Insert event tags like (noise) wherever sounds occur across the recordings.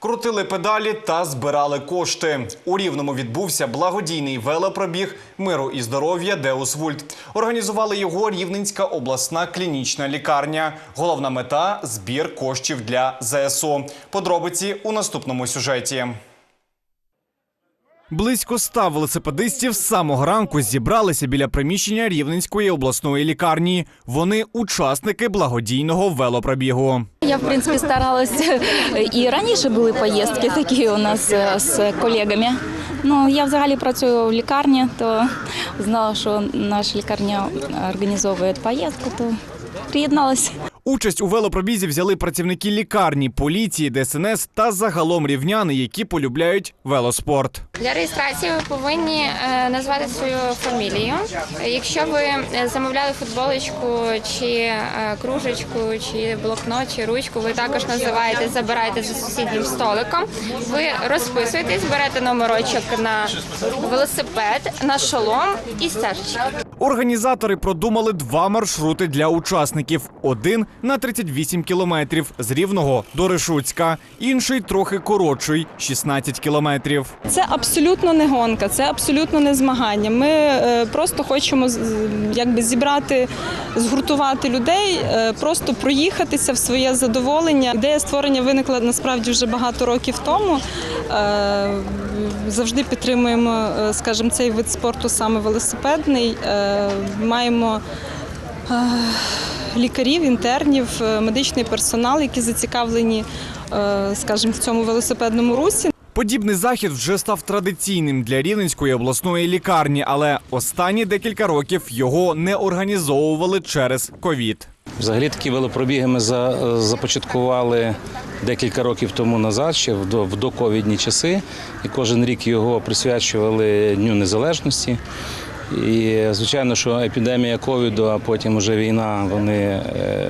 Крутили педалі та збирали кошти. У Рівному відбувся благодійний велопробіг миру і здоров'я Деус Вульт. Організували його Рівненська обласна клінічна лікарня. Головна мета збір коштів для ЗСУ. Подробиці у наступному сюжеті. Близько ста велосипедистів з самого ранку зібралися біля приміщення Рівненської обласної лікарні. Вони учасники благодійного велопробігу. Я, в принципі, старалася і (laughs) раніше були поїздки такі у нас з колегами. Ну, я взагалі працюю в лікарні, то знала, що наша лікарня організовує поїздку, то приєдналася. Участь у велопробізі взяли працівники лікарні, поліції, ДСНС та загалом рівняни, які полюбляють велоспорт. Для реєстрації ви повинні е, назвати свою фамілію. Якщо ви е, замовляли футболочку чи е, кружечку, чи блокнот, чи ручку, ви також називаєте, забираєте за сусіднім столиком. Ви розписуєтесь, берете номерочок на велосипед, на шолом і стежечки. Організатори продумали два маршрути для учасників: один на 38 кілометрів з Рівного до Решуцька, інший трохи коротший 16 кілометрів. Це абсолютно не гонка, це абсолютно не змагання. Ми е, просто хочемо якби зібрати, згуртувати людей, е, просто проїхатися в своє задоволення. Ідея створення виникла насправді вже багато років тому. Е, Завжди підтримуємо, е, скажімо, цей вид спорту саме велосипедний. Е, Маємо е, лікарів, інтернів, медичний персонал, які зацікавлені, скажімо, в цьому велосипедному русі. Подібний захід вже став традиційним для Рівненської обласної лікарні, але останні декілька років його не організовували через ковід. Взагалі такі велопробіги ми започаткували декілька років тому назад, ще в доковідні часи, і кожен рік його присвячували Дню Незалежності. І звичайно, що епідемія ковіду, а потім вже війна, вони е,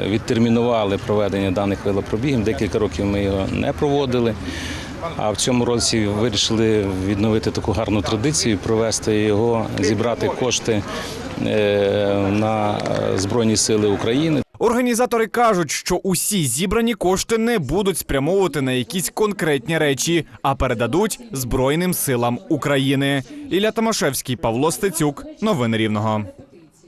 відтермінували проведення даних велопробігів. Декілька років ми його не проводили. А в цьому році вирішили відновити таку гарну традицію, провести його, зібрати кошти е, на е, Збройні Сили України. Організатори кажуть, що усі зібрані кошти не будуть спрямовувати на якісь конкретні речі, а передадуть Збройним силам України. Ілля Томашевський, Павло Стецюк. Новини Рівного.